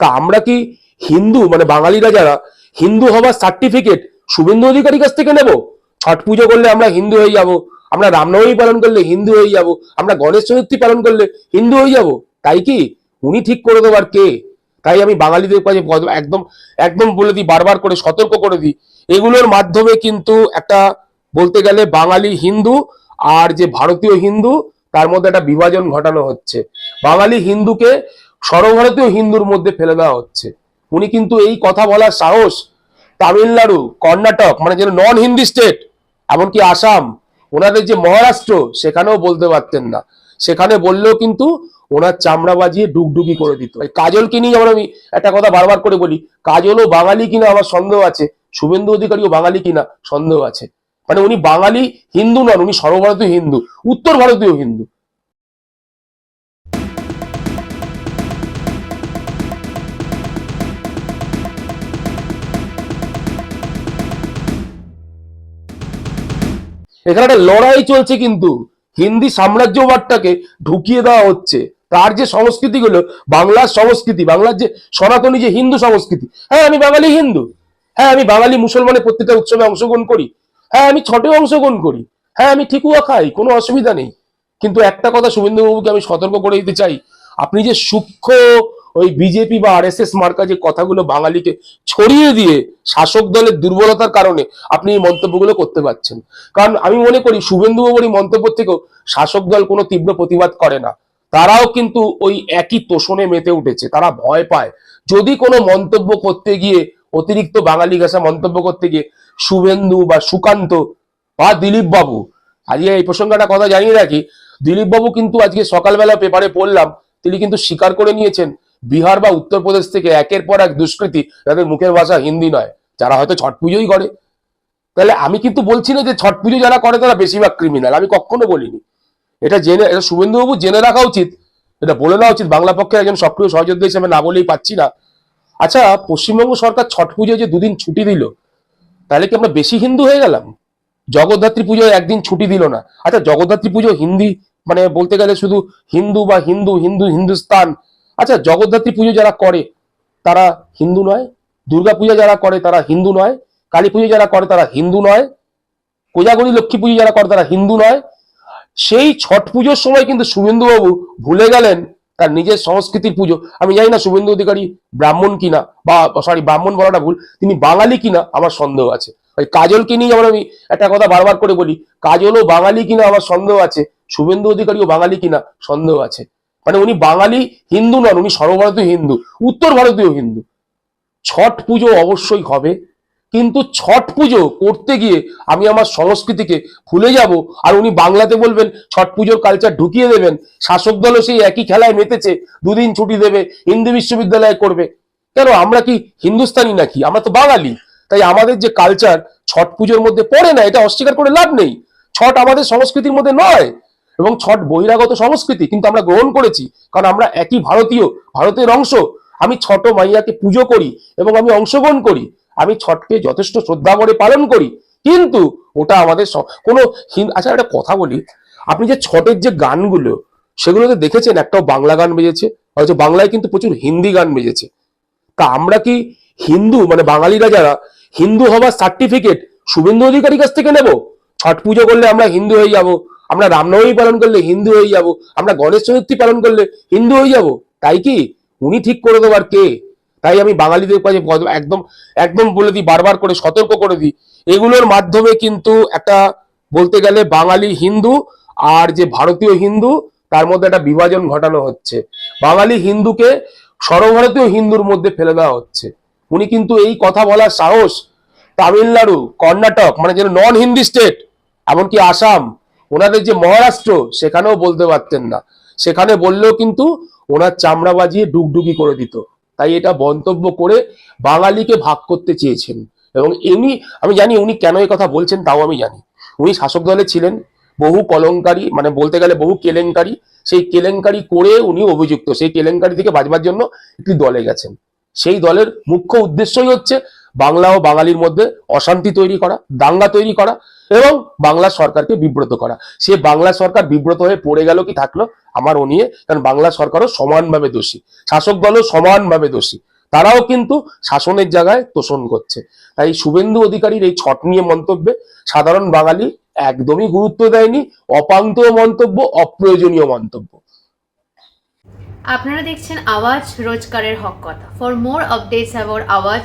তা আমরা কি হিন্দু? মানে বাঙালিরা যারা, হিন্দু হবার সার্টিফিকেট শুভেন্দু অধিকারীর কাছ থেকে নেব? ছট পুজো করলে আমরা হিন্দু হয়ে যাব, আমরা রামনবমী পালন করলে হিন্দু হয়ে যাব, আমরা গণেশ চতুর্থী পালন করলে হিন্দু হয়ে যাব। তাই কি? উনি ঠিক করে দেবার কে? তাই আমি বাঙালিদের কাছে একদম একদম বলে দিই, বারবার করে সতর্ক করে দিই। এগুলোর মাধ্যমে কিন্তু একটা বলতে গেলে বাঙালি হিন্দু আর যে ভারতীয় হিন্দু, তার মধ্যে একটা বিভাজন ঘটানো হচ্ছে। বাঙালি হিন্দুকে সর্বভারতীয় হিন্দুর মধ্যে ফেলে দেওয়া হচ্ছে। উনি কিন্তু এই কথা বলার সাহস তামিলনাড়ু, কর্ণাটক মানে যেন নন হিন্দি স্টেট এমনকি আসাম, ওনাদের যে মহারাষ্ট্র, সেখানেও বলতে পারতেন না। সেখানে বললেও কিন্তু ওনার চামড়া বাজিয়ে ডুগডুগি করে দিত। কাজলকে নিয়ে যেমন আমি একটা কথা বারবার করে বলি কাজলও বাঙালি কিনা আমার সন্দেহ আছে, শুভেন্দু অধিকারীও বাঙালি কিনা সন্দেহ আছে। মানে উনি বাঙালি হিন্দু নন, উনি সর্বভারতীয় হিন্দু, উত্তর ভারতীয় হিন্দু। এখানে একটা লড়াই চলছে কিন্তু। হিন্দি সাম্রাজ্যবাদটাকে ঢুকিয়ে দেওয়া হচ্ছে। তার যে সংস্কৃতিগুলো বাংলার সংস্কৃতি, বাংলার যে সনাতনী যে হিন্দু সংস্কৃতি। হ্যাঁ আমি বাঙালি হিন্দু। হ্যাঁ আমি বাঙালি মুসলমানের প্রত্যেকটা উৎসবে অংশগ্রহণ করি। হ্যাঁ আমি ছটে অংশগ্রহণ করি। হ্যাঁ আমি ঠিকুয়া খাই, কোনো অসুবিধা নেই। কিন্তু একটা কথা শুভেন্দুবাবুকে আমি সতর্ক করে দিতে চাই। আপনি যে সূক্ষ্ম ওই বিজেপি বা আর মার্কা যে কথাগুলো বাঙালিকে ছড়িয়ে দিয়ে শাসক দলের দুর্বলতার কারণে আপনি এই মন্তব্যগুলো করতে পারছেন। কারণ আমি মনে করি শুভেন্দুবাবুর এই মন্তব্য থেকেও শাসক দল কোনো তীব্র প্রতিবাদ করে না। তারাও কিন্তু ওই একই তোষণে মেতে উঠেছে, তারা ভয় পায়। যদি কোনো মন্তব্য করতে গিয়ে, অতিরিক্ত বাঙালি ভাষা মন্তব্য করতে গিয়ে শুভেন্দু বা সুকান্ত বা দিলীপ বাবু আজকে এই প্রসঙ্গে একটা কথা জানিয়ে রাখি দিলীপ বাবু কিন্তু আজকে সকালবেলা পেপারে পড়লাম, তিনি কিন্তু স্বীকার করে নিয়েছেন বিহার বা উত্তরপ্রদেশ থেকে একের পর এক দুষ্কৃতী যাদের মুখের ভাষা হিন্দি নয়, যারা হয়তো ছট পুজোই করে। তাহলে আমি কিন্তু বলছি না যে ছট পুজো যারা করে তারা বেশিরভাগ ক্রিমিনাল আমি কখনো বলিনি। এটা জেনে, এটা শুভেন্দুবাবু জেনে রাখা উচিত, এটা বলে নেওয়া উচিত। বাংলা পক্ষের একজন সক্রিয় সহযোদ্ধা হিসেবে না বলেই পাচ্ছি না। আচ্ছা পশ্চিমবঙ্গ সরকার ছট পুজো যে দুদিন ছুটি দিল, তাহলে কি আমরা বেশি হিন্দু হয়ে গেলাম? জগদ্ধাত্রী পুজোয় একদিন ছুটি দিল না। আচ্ছা জগদ্ধাত্রী পুজো হিন্দি মানে বলতে গেলে শুধু হিন্দু বা হিন্দু হিন্দু, হিন্দুস্তান আচ্ছা জগদ্ধাত্রী পুজো যারা করে, তারা হিন্দু নয়। দুর্গা পূজা যারা করে, তারা হিন্দু নয়। কালী পুজো যারা করে, তারা হিন্দু নয়। কোজাগরী লক্ষ্মী পুজো যারা করে, তারা হিন্দু নয়। সেই ছট পুজোর সময় কিন্তু শুভেন্দুবাবু ভুলে গেলেন তার নিজের সংস্কৃতির পুজো। আমি জানি না শুভেন্দু অধিকারী ব্রাহ্মণ কিনা, বা সরি ব্রাহ্মণ বলাটা ভুল, তিনি বাঙালি কিনা আমার সন্দেহ আছে। কাজলকে নিয়ে যেমন আমি একটা কথা বারবার করে বলি কাজলও বাঙালি কিনা আমার সন্দেহ আছে, শুভেন্দু অধিকারীও বাঙালি কিনা সন্দেহ আছে। মানে উনি বাঙালি হিন্দু নন, উনি সর্বভারতীয় হিন্দু, উত্তর ভারতীয় হিন্দু। ছট পুজো অবশ্যই হবে, কিন্তু ছট পুজো করতে গিয়ে আমি আমার সংস্কৃতিকে ভুলে যাব আর উনি বাংলাতে বলবেন, ছট পুজোর কালচার ঢুকিয়ে দেবেন, শাসক দলও সেই একই খেলায় মেতেছে, দুদিন ছুটি দেবে, হিন্দু বিশ্ববিদ্যালয়ে করবে। কেন, আমরা কি হিন্দুস্তানি নাকি? আমরা তো বাঙালি। তাই আমাদের যে কালচার ছট পুজোর মধ্যে পড়ে না, এটা অস্বীকার করে লাভ নেই। ছট আমাদের সংস্কৃতির মধ্যে নয়। এবং ছট বহিরাগত সংস্কৃতি কিন্তু আমরা গ্রহণ করেছি, কারণ আমরা একই ভারতীয়, ভারতের অংশ। আমি ছট মাইয়াকে পুজো করি এবং আমি অংশগ্রহণ করি, আমি ছটকে যথেষ্ট শ্রদ্ধা করে পালন করি। কিন্তু ওটা আমাদের কোনো আচ্ছা একটা কথা বলি, আপনি যে ছটের যে গানগুলো সেগুলোতে দেখেছেন, একটাও বাংলা গান বেজেছে হয়তো বাংলায় কিন্তু প্রচুর হিন্দি গান বেজেছে। তা আমরা কি হিন্দু মানে বাঙালিরা যারা হিন্দু হবার সার্টিফিকেট শুভেন্দু অধিকারীর কাছ থেকে নেব? ছট পুজো করলে আমরা হিন্দু হয়ে যাব। আমরা রামনবমী পালন করলে হিন্দু হয়ে যাব, আমরা গণেশ চতুর্থী পালন করলে হিন্দু হয়ে যাব, তাই কি? উনি ঠিক করে দেবার কে? তাই আমি বাঙালিদের কাছে একদম একদম বলে দিই, বারবার করে সতর্ক করে দিই। এগুলোর মাধ্যমে কিন্তু একটা বলতে গেলে বাঙালি হিন্দু আর যে ভারতীয় হিন্দু, তার মধ্যে একটা বিভাজন ঘটানো হচ্ছে। বাঙালি হিন্দুকে সর্বভারতীয় হিন্দুর মধ্যে ফেলে দেওয়া হচ্ছে। উনি কিন্তু এই কথা বলার সাহস তামিলনাড়ু, কর্ণাটক মানে যেন নন হিন্দি স্টেট এমনকি আসাম ওনাদের যে মহারাষ্ট্র, সেখানেও বলতে পারতেন না। সেখানে বললেও কিন্তু ওনার চামড়া বাজিয়ে ডুগডুগি করে দিত। তাই এটা মন্তব্য করে বাঙালিকে ভাগ করতে চেয়েছেন। এবং এমনি আমি জানি উনি কেন এই কথা বলছেন, তাও আমি জানি। উনি শাসক দলে ছিলেন, বহু কলঙ্কারী মানে বলতে গেলে বহু কেলেঙ্কারি। সেই কেলেঙ্কারি করে উনি অভিযুক্ত। সেই কেলেঙ্কারি থেকে বাঁচবার জন্য একটি দলে গেছেন। সেই দলের মুখ্য উদ্দেশ্যই হচ্ছে বাংলা ও বাঙালির মধ্যে অশান্তি তৈরি করা, দাঙ্গা তৈরি করা এবং বাংলা সরকারকে বিব্রত করা। সে বাংলা সরকার বিব্রত হয়ে পড়ে গেল কি থাকল? আমার ও নিয়ে, কারণ বাংলা সরকারও সমানভাবে দোষী। শাসক দলও সমানভাবে দোষী। তারাও কিন্তু শাসনের জায়গায় তোষণ করছে। তাই শুভেন্দু অধিকারীর এই ছট নিয়ে মন্তব্যে সাধারণ বাঙালি একদমই গুরুত্ব দেয়নি অপান্ত মন্তব্য, অপ্রয়োজনীয় মন্তব্য। আপনারা দেখছেন আওয়াজ রোজকারের হক কথা। For more updates about Awaaz